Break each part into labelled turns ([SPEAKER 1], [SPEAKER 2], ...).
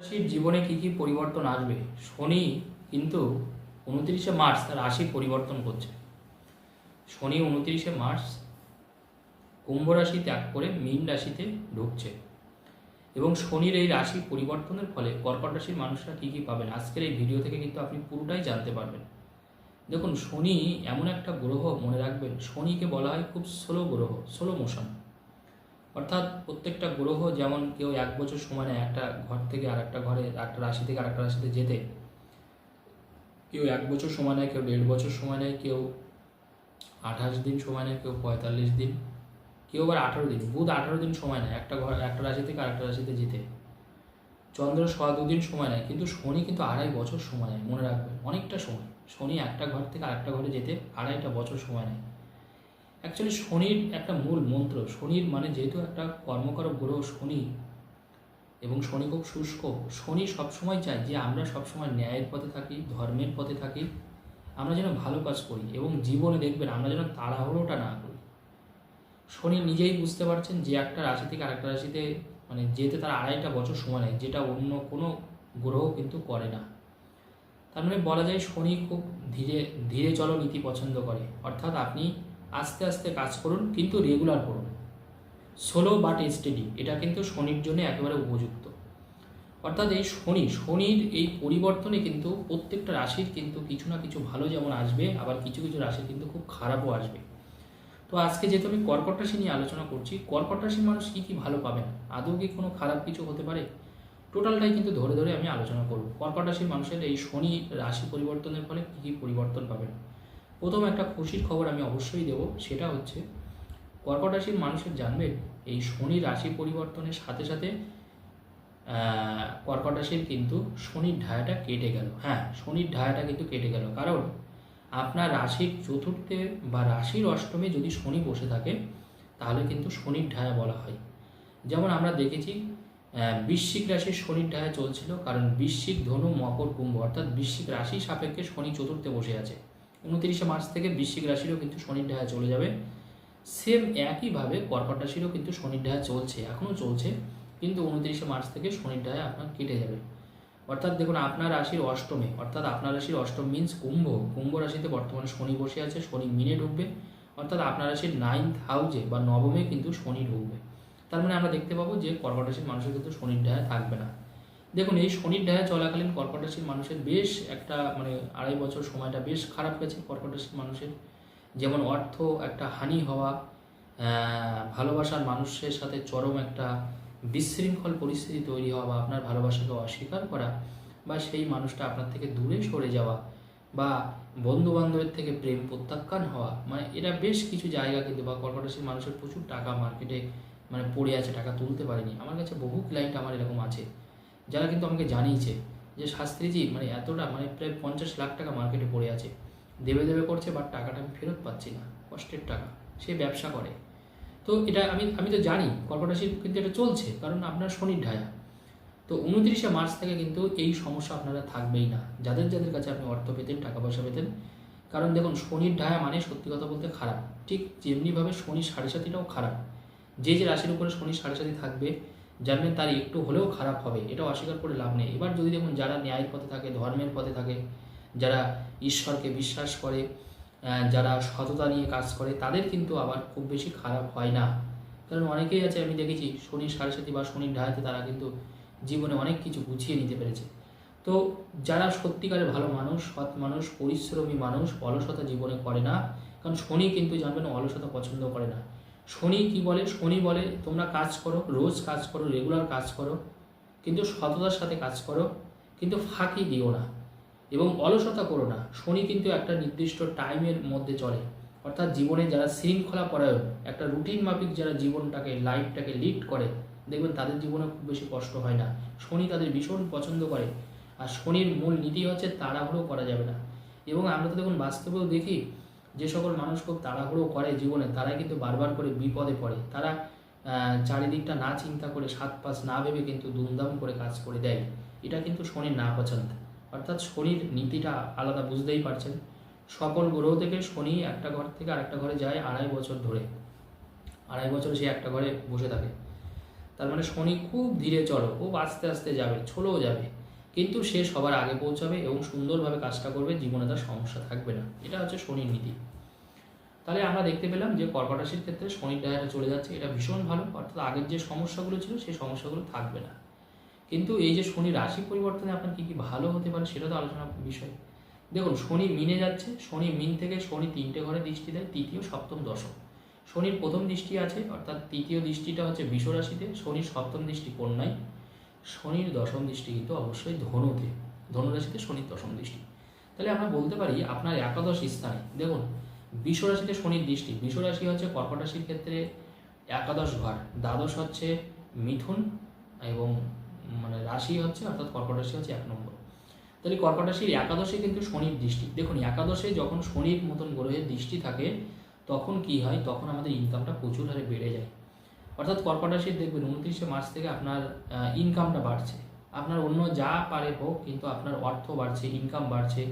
[SPEAKER 1] রাশির জীবনে কি কি পরিবর্তন আসবে? শনি কিন্তু উনত্রিশে মার্চ তার রাশি পরিবর্তন করছে। শনি উনত্রিশে মার্চ কুম্ভ রাশি ত্যাগ করে মীন রাশিতে ঢুকছে। এবং শনির এই রাশি পরিবর্তনের ফলে কর্কট রাশির মানুষরা কী কী পাবেন? আজকের এই ভিডিও থেকে কিন্তু আপনি পুরোটাই জানতে পারবেন। দেখুন, শনি এমন একটা গ্রহ মনে রাখবেন, শনিকে বলা হয় খুব স্লো গ্রহ স্লো মোশন অর্থাৎ প্রত্যেকটা গ্রহ যেমন কেউ এক বছর সময় নেয় একটা ঘর থেকে আর একটা ঘরে একটা রাশি থেকে আরেকটা রাশিতে যেতে, কেউ এক বছর সময় নেয়, কেউ দেড় বছর সময় নেয়, কেউ আঠাশ দিন সময় নেয়, কেউ পঁয়তাল্লিশ দিন, কেউ আবার আঠারো দিন, বুধ আঠারো দিন সময় নেয়, একটা ঘর, একটা রাশি থেকে আরেকটা রাশিতে যেতে। চন্দ্র সোয়া দুদিন সময় নেয়, কিন্তু শনি কিন্তু আড়াই বছর সময় নেয়, মনে রাখবেন, অনেকটা সময়, শনি একটা ঘর থেকে আরেকটা ঘরে যেতে আড়াইটা বছর সময় নেয়। অ্যাকচুয়ালি শনির একটা মূল মন্ত্র, শনির মানে যেহেতু একটা কর্মকারক গ্রহ শনি এবং শনি খুব শুষ্ক, শনি সবসময় চায় যে আমরা সবসময় ন্যায়ের পথে থাকি, ধর্মের পথে থাকি, আমরা যেন ভালো কাজ করি এবং জীবনে দেখবেন আমরা যেন তাড়াহুড়োটা না করি। শনি নিজেই বুঝতে পারছেন যে একটা রাশি থেকে আরেকটা রাশিতে মানে যেতে তার আড়াইটা বছর সময় নেয়, যেটা অন্য কোনো গ্রহ কিন্তু করে না। তার মানে বলা যায় শনি খুব ধীরে ধীরে চলো নীতি পছন্দ করে। অর্থাৎ আপনি আস্তে আস্তে কাজ করুন, কিন্তু রেগুলার করুন। সোলো বাট স্টেডি এটা কিন্তু শনির জন্য একেবারে উপযুক্ত। অর্থাৎ এই শনি, শনির এই পরিবর্তনে কিন্তু প্রত্যেকটা রাশির কিন্তু কিছু না কিছু ভালো যেমন আসবে, আবার কিছু কিছু রাশির কিন্তু খুব খারাপও আসবে। তো আজকে যেহেতু আমি কর্কট রাশি নিয়ে আলোচনা করছি, কর্কট রাশির মানুষ কী কী ভালো পাবেন? আদৌ কি কোনো খারাপ কিছু হতে পারে? টোটালটাই কিন্তু ধরে ধরে আমি আলোচনা করব। কর্কট রাশির মানুষের এই শনি রাশি পরিবর্তনের ফলে কী কী পরিবর্তন পাবেন? প্রথম একটা খুশির খবর আমি অবশ্যই দেব সেটা হচ্ছে কর্কট রাশির মানুষের জানবেন এই শনি রাশি পরিবর্তনের সাথে সাথে কর্কট রাশির কিন্তু শনির ঢায়াটা কেটে গেল। হ্যাঁ শনির ঢায়াটা কিন্তু কেটে গেল। কারণ আপনার রাশির চতুর্থে বা রাশির অষ্টমে যদি শনি বসে থাকে তাহলে কিন্তু শনির ঢায়া বলা হয়। যেমন আমরা দেখেছি আহ, বৃশ্চিক রাশির শনির ঢায়া চলছিল কারণ বৃশ্চিক ধনু মকর কুম্ভ অর্থাৎ বৃশ্চিক রাশি সাপেক্ষে শনি চতুর্থে বসে আছে। উনত্রিশে মার্চ থেকে বৃশ্চিক রাশিরও কিন্তু শনির ঢায়া চলে যাবে। সেম একইভাবে কর্কট রাশিরও কিন্তু শনির ঢায়া চলছে, এখনও চলছে, কিন্তু উনত্রিশে মার্চ থেকে শনির ঢায়া আপনার কেটে যাবে। অর্থাৎ দেখুন, আপনার রাশির অষ্টমে, অর্থাৎ আপনার রাশির অষ্টম মিন্স কুম্ভ কুম্ভ রাশিতে বর্তমানে শনি বসে আছে, শনি মিনে ঢুকবে, অর্থাৎ আপনার রাশির নাইন্থ হাউজে বা নবমে কিন্তু শনি ঢুকবে। তার মানে আমরা দেখতে পাবো যে কর্কট রাশির মানুষের কিন্তু শনির ঢায়া থাকবে না। দেখুন, এই শনির ঢায়া চলাকালীন কর্কট রাশির মানুষের বেশ একটা মানে আড়াই বছর সময়টা বেশ খারাপ গেছে কর্কট রাশির মানুষের। যেমন অর্থ, একটা হানি হওয়া ভালোবাসার মানুষের সাথে চরম একটা বিশৃঙ্খল পরিস্থিতি তৈরি হওয়া বা আপনার ভালোবাসাকে অস্বীকার করা বা সেই মানুষটা আপনার থেকে দূরে সরে যাওয়া বা বন্ধু বান্ধবের থেকে প্রেম প্রত্যাখ্যান হওয়া মানে এটা বেশ কিছু জায়গা কিন্তু বা কর্কট রাশির মানুষের প্রচুর টাকা মার্কেটে মানে পড়ে আছে, টাকা তুলতে পারেনি। আমার কাছে বহু ক্লায়েন্ট আমার এরকম আছে। যারা কিন্তু আমাকে জানিয়েছে যে শাস্ত্রীজি মানে এতটা মানে প্রায় পঞ্চাশ লাখ টাকা মার্কেটে পড়ে আছে, দেবে দেবে করছে বাট টাকাটা আমি ফেরত পাচ্ছি না, কষ্টের টাকা, সে ব্যবসা করে। তো এটা আমি আমি তো জানি কর্কট কিন্তু এটা চলছে, কারণ আপনার শনির ঢায়া। তো উনত্রিশে মার্চ থেকে কিন্তু এই সমস্যা আপনারা থাকবেই না, যাদের যাদের কাছে আপনি অর্থ পেতেন, টাকা পয়সা পেতেন, কারণ দেখুন, শনির ঢায়া মানে সত্যি কথা বলতে খারাপ, ঠিক যেমনিভাবে শনির সাড়ে সাতিটাও খারাপ, যে যে রাশির উপরে শনির সাড়ে সাতি থাকবে জানবেন তার একটু হলেও খারাপ হবে এটা অস্বীকার করে লাভ নেই। এবার যদি দেখুন যারা ন্যায়ের পথে থাকে, ধর্মের পথে থাকে, যারা ঈশ্বরকে বিশ্বাস করে যারা সততা নিয়ে কাজ করে, তাদের কিন্তু আবার খুব বেশি খারাপ হয় না। কারণ অনেকেই আছে, আমি দেখেছি, শনির সাড়ে সাথী বা শনির ঢায়াতে তারা কিন্তু জীবনে অনেক কিছু গুছিয়ে নিতে পেরেছে। তো যারা সত্যিকারের ভালো মানুষ, সৎ মানুষ, পরিশ্রমী মানুষ, অলসতা জীবনে করে না, কারণ শনি কিন্তু জানবেন অলসতা পছন্দ করে না। শনি কি বলে? শনি বলে, তোমরা কাজ করো, রোজ কাজ করো রেগুলার কাজ করো, কিন্তু সততার সাথে কাজ করো, কিন্তু ফাঁকি দিও না এবং অলসতা করো না। শনি কিন্তু একটা নির্দিষ্ট টাইমের মধ্যে চলে। অর্থাৎ জীবনে যারা শৃঙ্খলা পরায়ণ, একটা রুটিন মাফিক যারা জীবনটাকে লাইফটাকে লিড করে, দেখবেন তাদের জীবনে খুব বেশি কষ্ট হয় না। শনি তাদের ভীষণ পছন্দ করে। আর শনির মূল নীতি হচ্ছে তাড়াহুড়ো করা যাবে না। এবং আমরা তো দেখুন বাস্তবেও দেখি যে সকল মানুষ খুব তাড়াহুড়ো করে জীবনে, তারাই কিন্তু বারবার করে বিপদে পড়ে। তারা চারিদিকটা না চিন্তা করে সাত পাঁচ না ভেবে কিন্তু দুমদাম করে কাজ করে দেয়। এটা কিন্তু শনির না পছন্দ। অর্থাৎ শনির নীতিটা আলাদা বুঝতেই পারছেন। সকল গ্রহ থেকে শনি একটা ঘর থেকে আরেকটা ঘরে যায় আড়াই বছর ধরে। আড়াই বছর সে একটা ঘরে বসে থাকে। তার মানে শনি খুব ধীরে চলো, খুব আস্তে আস্তে যাবে চলেও যাবে। কিন্তু সে সবার আগে পৌঁছাবে এবং সুন্দরভাবে কাজটা করবে, জীবনে তার সমস্যা থাকবে না। এটা হচ্ছে শনির নীতি। তাহলে আমরা দেখতে পেলাম যে কর্কট রাশির ক্ষেত্রে শনির ডায়াটা চলে যাচ্ছে, এটা ভীষণ ভালো। অর্থাৎ আগের যে সমস্যাগুলো ছিল, সেই সমস্যাগুলো থাকবে না। কিন্তু এই যে শনি রাশি পরিবর্তনে আপনার কী কী ভালো হতে পারে, সেটা তো আলোচনার বিষয়। দেখুন, শনি মিনে যাচ্ছে, শনি মিন থেকে শনি তিনটে ঘরে দৃষ্টি দেয়, তৃতীয়, সপ্তম, দশম। শনির প্রথম দৃষ্টি আছে, অর্থাৎ তৃতীয় দৃষ্টিটা হচ্ছে বিষ রাশিতে, শনির সপ্তম দৃষ্টি কন্যায়। শনির দশম দৃষ্টি কিন্তু অবশ্যই ধনুতে ধনুরাশিতে শনির দশম দৃষ্টি। তাহলে আমরা বলতে পারি আপনার একাদশ স্থানে, দেখুন বিষ রাশিতে শনির দৃষ্টি বিষ রাশি হচ্ছে কর্কট রাশির ক্ষেত্রে একাদশ ঘর, দ্বাদশ হচ্ছে মিথুন এবং মানে রাশি হচ্ছে, অর্থাৎ কর্কট রাশি হচ্ছে এক নম্বর। তাহলে কর্কট রাশির একাদশে কিন্তু শনির দৃষ্টি। দেখুন, একাদশে যখন শনির মতন গ্রহের দৃষ্টি থাকে, তখন কি হয়? তখন আমাদের ইনকামটা প্রচুর হারে বেড়ে যায়। অর্থাৎ কর্কট রাশির দেখবেন উনত্রিশে মার্চ থেকে আপনার ইনকামটা বাড়ছে। আপনার অন্য যা পারে হোক, কিন্তু আপনার অর্থ বাড়ছে ইনকাম বাড়ছে।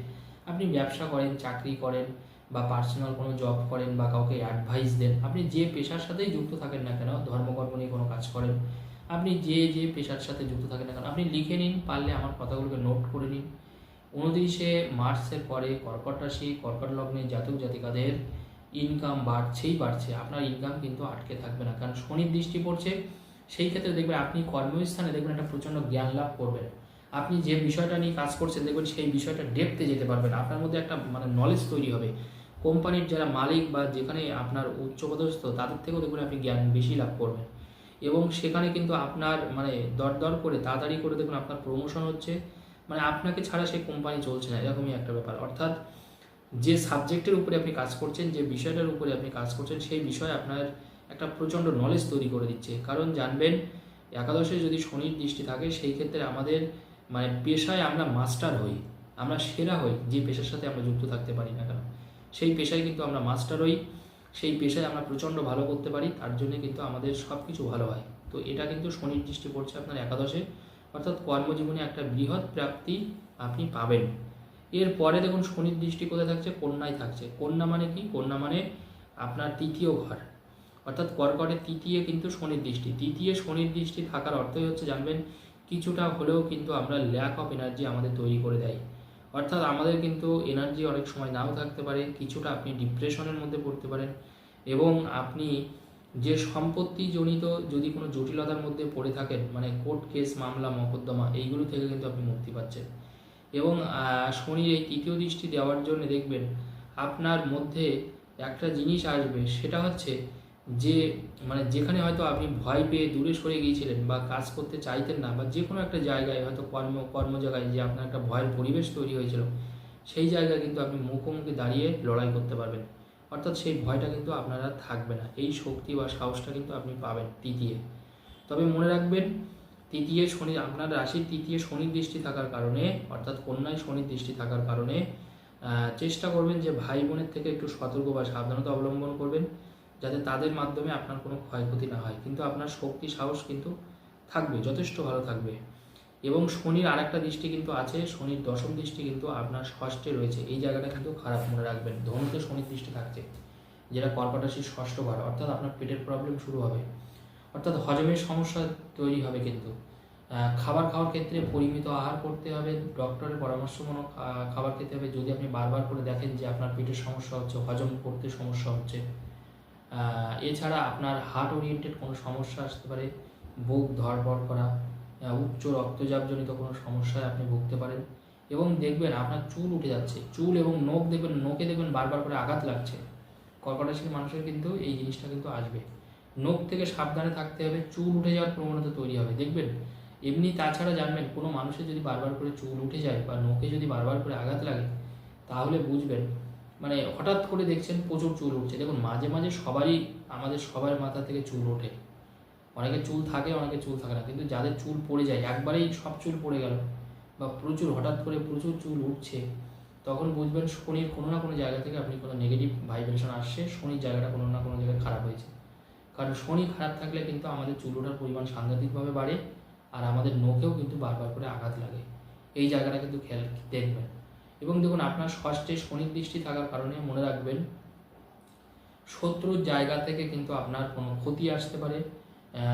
[SPEAKER 1] আপনি ব্যবসা করেন, চাকরি করেন, বা পার্সোনাল কোনো জব করেন, বা কাউকে অ্যাডভাইস দেন, আপনি যে পেশার সাথেই যুক্ত থাকেন না কেন, ধর্মকর্ম নিয়ে কোনো কাজ করেন, আপনি যে যে পেশার সাথে যুক্ত থাকেন না কেন, আপনি লিখে নিন, পারলে আমার কথাগুলোকে নোট করে নিন। উনত্রিশে মার্চের পরে কর্কট রাশি, কর্কট লগ্নে জাতক জাতিকাদের ইনকাম বাড়ছেই বাড়ছে, আপনার ইনকাম কিন্তু আটকে থাকবে না। কারণ শনির দৃষ্টি পড়ছে, সেই ক্ষেত্রে দেখবেন আপনি কর্মস্থানে দেখবেন একটা প্রচণ্ড জ্ঞান লাভ করবেন। আপনি যে বিষয়টা নিয়ে কাজ করছেন, দেখবেন সেই বিষয়টা ডেপতে যেতে পারবেন আপনার মধ্যে একটা মানে নলেজ তৈরি হবে। কোম্পানির যারা মালিক বা যেখানে আপনার উচ্চপদস্থ, তাদের থেকেও দেখবেন আপনি জ্ঞান বেশি লাভ করবেন। এবং সেখানে কিন্তু আপনার মানে দর দর করে, তাড়াতাড়ি করে দেখুন আপনার প্রমোশন হচ্ছে। মানে আপনাকে ছাড়া সেই কোম্পানি চলছে না, এরকমই একটা ব্যাপার। অর্থাৎ যে সাবজেক্টের উপরে আপনি কাজ করছেন, যে বিষয়টার উপরে আপনি কাজ করছেন, সেই বিষয়ে আপনার একটা প্রচণ্ড নলেজ তৈরি করে দিচ্ছে। কারণ জানবেন, একাদশে যদি শনির দৃষ্টি থাকে, সেই ক্ষেত্রে আমাদের মানে পেশায় আমরা মাস্টার হই। আমরা সেরা হই, যে পেশার সাথে আমরা যুক্ত থাকতে পারি না কেন। সেই পেশায় কিন্তু আমরা মাস্টার হই, সেই পেশায় আমরা প্রচণ্ড ভালো করতে পারি, তার জন্য কিন্তু আমাদের সব কিছু ভালো হয়। তো এটা কিন্তু শনির দৃষ্টি পড়ছে আপনার একাদশে। অর্থাৎ কর্মজীবনে একটা বৃহৎ প্রাপ্তি আপনি পাবেন। এরপরে দেখুন শনির দৃষ্টি কোথায় থাকছে? কন্যায় থাকছে। কন্যা মানে কি? কন্যা মানে আপনার তৃতীয় ঘর। অর্থাৎ কর্কটের তৃতীয় কিন্তু শনির দৃষ্টি। তৃতীয় শনির দৃষ্টি থাকার অর্থই হচ্ছে জানবেন, কিছুটা হলেও কিন্তু আমরা ল্যাক অফ এনার্জি আমাদের তৈরি করে দেয়। অর্থাৎ আমাদের কিন্তু এনার্জি অনেক সময় নাও থাকতে পারে, কিছুটা আপনি ডিপ্রেশনের মধ্যে পড়তে পারেন এবং আপনি যে সম্পত্তিজনিত যদি কোনো জটিলতার মধ্যে পড়ে থাকেন মানে কোর্ট কেস মামলা, মকদ্দমা, এইগুলো থেকে কিন্তু আপনি মুক্তি পাচ্ছেন। এবং শনির এই তৃতীয় দৃষ্টি দেওয়ার জন্য দেখবেন আপনার মধ্যে একটা জিনিস আসবে, সেটা হচ্ছে যে মানে যেখানে হয়তো আপনি ভয় পেয়ে দূরে সরে গিয়েছিলেন বা কাজ করতে চাইতেন না বা যে কোনো একটা জায়গায় হয়তো কর্ম কর্ম জায়গায় যে আপনার একটা ভয়ের পরিবেশ তৈরি হয়েছিল, সেই জায়গায় কিন্তু আপনি মুখোমুখি দাঁড়িয়ে লড়াই করতে পারবেন। অর্থাৎ সেই ভয়টা কিন্তু আপনারা থাকবে না, এই শক্তি বা সাহসটা কিন্তু আপনি পাবেন তৃতীয়। তবে মনে রাখবেন তৃতীয় শনি, আপনার রাশির তৃতীয় শনির দৃষ্টি থাকার কারণে, অর্থাৎ কন্যায় শনির দৃষ্টি থাকার কারণে চেষ্টা করবেন যে ভাই বোনের থেকে একটু সতর্ক বা সাবধানতা অবলম্বন করবেন, যাতে তাদের মাধ্যমে আপনার কোনো ক্ষয়ক্ষতি না হয়। কিন্তু আপনার শক্তি, সাহস কিন্তু থাকবে, যথেষ্ট ভালো থাকবে। এবং শনির আর একটা দৃষ্টি কিন্তু আছে, শনির দশম দৃষ্টি কিন্তু আপনার ষষ্ঠে রয়েছে। এই জায়গাটা কিন্তু খারাপ মনে রাখবেন। ধনুতে শনির দৃষ্টি থাকছে, যেটা কর্কটাশির ষষ্ঠ ঘর, অর্থাৎ আপনার পেটের প্রবলেম শুরু হবে। অর্থাৎ হজমের সমস্যা তৈরি হবে কিন্তু। খাবার খাওয়ার ক্ষেত্রে পরিমিত আহার করতে হবে ডক্টরের পরামর্শ মতো খাবার খেতে হবে। যদি আপনি বারবার করে দেখেন যে আপনার পেটের সমস্যা হচ্ছে, হজম করতে সমস্যা হচ্ছে এছাড়া আপনার হার্ট ওরিয়েন্টেড কোনো সমস্যা আসতে পারে, বুক ধরপড় করা উচ্চ রক্তচাপজনিত কোনো সমস্যায় আপনি ভুগতে পারেন। এবং দেখবেন আপনার চুল উঠে যাচ্ছে, চুল এবং নখ দেখবেন নোকে দেখবেন বারবার করে আঘাত লাগছে। কর্কট মানুষের কিন্তু এই জিনিসটা কিন্তু আসবে। নখ থেকে সাবধানে থাকতে হবে, চুল উঠে যাওয়ার প্রবণতা তৈরি হবে, দেখবেন? এমনি তাছাড়া জানবেন, কোনো মানুষের যদি বারবার করে চুল উঠে যায় বা নোকে যদি বারবার করে আঘাত লাগে, তাহলে বুঝবেন মানে হঠাৎ করে দেখছেন প্রচুর চুল উঠছে। দেখুন, মাঝে মাঝে সবারই, আমাদের সবার মাথা থেকে চুল ওঠে। অনেকে চুল থাকে, অনেকে চুল থাকে না, কিন্তু যাদের চুল পড়ে যায়, একবারেই সব চুল পড়ে গেল বা প্রচুর, হঠাৎ করে প্রচুর চুল উঠছে, তখন বুঝবেন শনির কোনো না কোনো জায়গা থেকে আপনি কোনো নেগেটিভ ভাইব্রেশন আসছে, শনির জায়গাটা কোনো না কোনো জায়গায় খারাপ হয়েছে। কারণ শনি খারাপ থাকলে কিন্তু আমাদের চুল ওঠার পরিমাণ সাংঘাতিকভাবে বাড়ে আর আমাদের নোকেও কিন্তু বারবার করে আঘাত লাগে। এই জায়গাটা কিন্তু খেয়াল দেখবেন। এবং দেখুন, আপনার ষষ্ঠে শনির দৃষ্টি থাকার কারণে মনে রাখবেন, শত্রুর জায়গা থেকে কিন্তু আপনার কোনো ক্ষতি আসতে পারে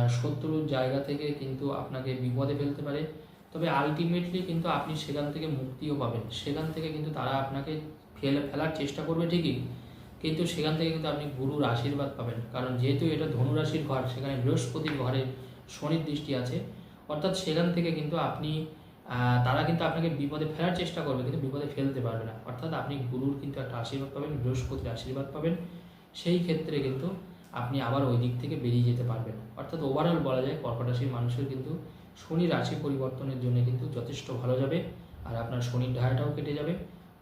[SPEAKER 1] শত্রুর জায়গা থেকে কিন্তু আপনাকে বিপদে ফেলতে পারে। তবে আলটিমেটলি কিন্তু আপনি সেখান থেকে মুক্তিও পাবেন। সেখান থেকে কিন্তু তারা আপনাকে ফেলে ফেলার চেষ্টা করবে ঠিকই কিন্তু সেখান থেকে কিন্তু আপনি গুরুর আশীর্বাদ পাবেন। কারণ যেহেতু এটা ধনুরাশির ঘর, সেখানে বৃহস্পতির ঘরে শনির দৃষ্টি আছে, অর্থাৎ সেখান থেকে কিন্তু আপনি তারা কিন্তু আপনাকে বিপদে ফেলার চেষ্টা করবে, কিন্তু বিপদে ফেলতে পারবে না। অর্থাৎ আপনি গুরুর কিন্তু একটা আশীর্বাদ পাবেন, বৃহস্পতির আশীর্বাদ পাবেন। সেই ক্ষেত্রে কিন্তু আপনি আবার ওই দিক থেকে বেরিয়ে যেতে পারবেন। অর্থাৎ ওভারঅল বলা যায়, কর্কট রাশির মানুষের কিন্তু শনি রাশি পরিবর্তনের জন্য কিন্তু যথেষ্ট ভালো যাবে, আর আপনার শনির ঢায়াটাও কেটে যাবে।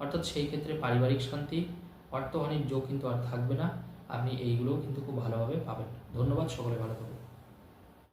[SPEAKER 1] অর্থাৎ সেই ক্ষেত্রে পারিবারিক শান্তি অর্থহানির যোগ কিন্তু আর থাকবে না। আপনি এইগুলোও কিন্তু খুব ভালোভাবে পাবেন। ধন্যবাদ, সকলে ভালো থাকুন।